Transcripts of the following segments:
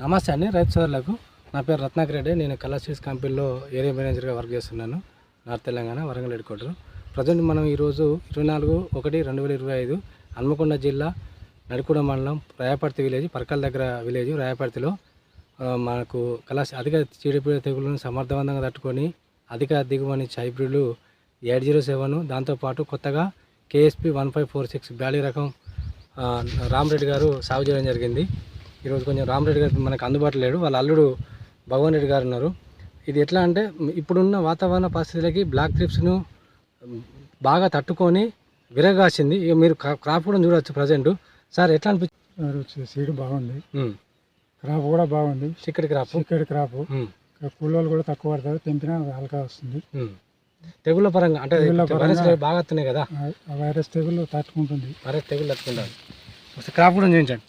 నమస్తే అండి రైతు సోదరులకు. నా పేరు రత్నాకర్ రెడ్డి. నేను కలర్సీస్ కంపెనీలో ఏరియా మేనేజర్గా వర్క్ చేస్తున్నాను. North Telangana Warangal headquarter. Present మనం ఈరోజు ఇరవై నాలుగు ఒకటి రెండు వేల ఇరవై ఐదు హన్మకొండ జిల్లా నడికూడ మండలం రాయపర్తి విలేజ్ పరకల దగ్గర విలేజ్ రాయపర్తిలో మనకు కలర్స్ అధిక చీడపీడ తెగులను సమర్థవంతంగా తట్టుకొని అధిక దిగుబడి హైబ్రిడ్లు ఎయిట్ జీరో సెవెన్ దాంతోపాటు కొత్తగా KSP one five four six belly రకం రామరెడ్డి గారు సాగు చేయడం జరిగింది. ఈరోజు కొంచెం రామరెడ్డి గారు మనకు అందుబాటులో లేడు. వాళ్ళ అల్లుడు భగవాన్ రెడ్డి గారు ఉన్నారు. ఇది ఎట్లా అంటే ఇప్పుడున్న వాతావరణ పరిస్థితులకి బ్లాక్ ట్రిప్స్ను బాగా తట్టుకొని విరగాసింది. ఇక మీరు క్రా- క్రాప్ కూడా చూడవచ్చు ప్రజెంట్. సార్ ఎట్లా అనిపించింది సీడ్ బాగుంది. క్రాప్ కూడా బాగుంది. చిక్కడి క్రాప్. చిక్కడి క్రాప్. కూలోళ్ళు కూడా తక్కువ పడతారు. తెంపినా హల్కా వస్తుంది. తెగుళ్ళ పరంగా అంటే తెగుళ్ళ వైరస్ బాగా వస్తున్నాయి కదా. వైరస్ తెగులు తట్టుకుంటుంది. వైరస్ తెగులు తట్టుకుంటారు క్రాప్ కూడా చూపించండి.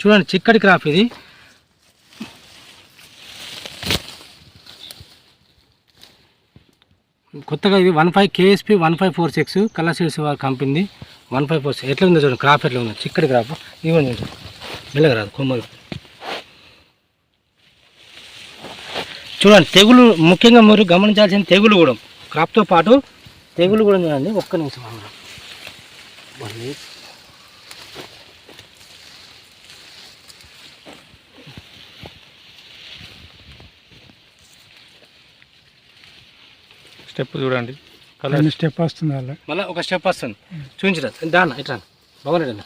చూడండి చిక్కటి క్రాప్ ఇది. కొత్తగా ఇది one five KSP one five four six colour seeds company one five four six ఎట్లా ఉందో చూడండి క్రాప్ ఎట్లా ఉందో. చిక్కటి క్రాప్. ఇవ్వండి చూడండి. కొమ్మలు. చూడండి తెగులు ముఖ్యంగా మీరు గమనించాల్సిన తెగులు కూడా. క్రాప్తో పాటు తెగులు కూడా చూడండి ఒక్క నిమిషం స్టెప్ చూడండి. కొన్ని స్టెప్ వస్తుంది మళ్ళీ ఒక స్టెప్ వస్తుంది. చూపించరా? దాన్న ఇట్లా బాగున్నాడు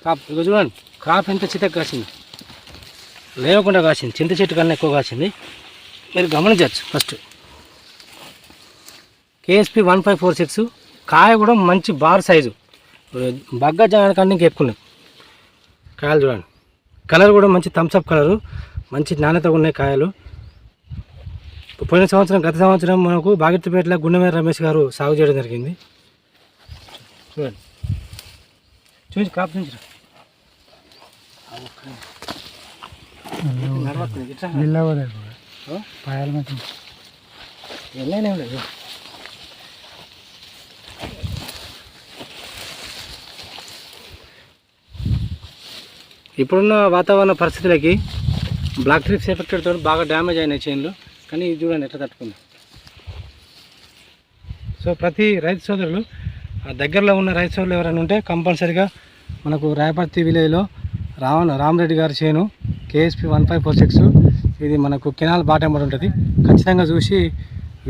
క్రాప్ ఇక చూడండి. క్రాప్ ఎంత చితక కాసింది? లేవకుండా కాసింది. చింత చెట్టు కన్నా ఎక్కువ కాసింది. మీరు గమనించవచ్చు first KSP one five four six కాయ కూడా మంచి బార్ సైజు బగ్గ జాన కన్నా ఇంకా ఎక్కువ కాయలు చూడండి. కలర్ కూడా మంచి థమ్స్అప్ కలరు మంచి నాణ్యతగా ఉన్నాయి కాయలు. పోయిన సంవత్సరం గత సంవత్సరం మనకు బాగిట్టిపేటలో గుండెమేర రమేష్ గారు సాగు చేయడం జరిగింది. చూడండి. చూసి కాపు చూసి లేదు ఇప్పుడున్న వాతావరణ పరిస్థితులకి బ్లాక్ ట్రిప్స్ ఎఫెక్టెడ్తో బాగా డ్యామేజ్ అయినాయి చైన్లు కానీ ఇది చూడండి ఎట్లా తట్టుకుంది. సో ప్రతి రైతు సోదరులు ఆ దగ్గరలో ఉన్న రైతు సోదరులు ఎవరైనా ఉంటే కంపల్సరిగా మనకు రాయపర్తి విలేజ్లో రామ్ రామరెడ్డి గారి చేను KSP one five four six ఇది మనకు కెనాల్ బాటంబడి ఉంటుంది. ఖచ్చితంగా చూసి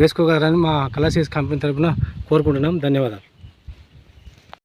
వేసుకోగలరని మా కలర్సీస్ కంపెనీ తరపున కోరుకుంటున్నాం. ధన్యవాదాలు.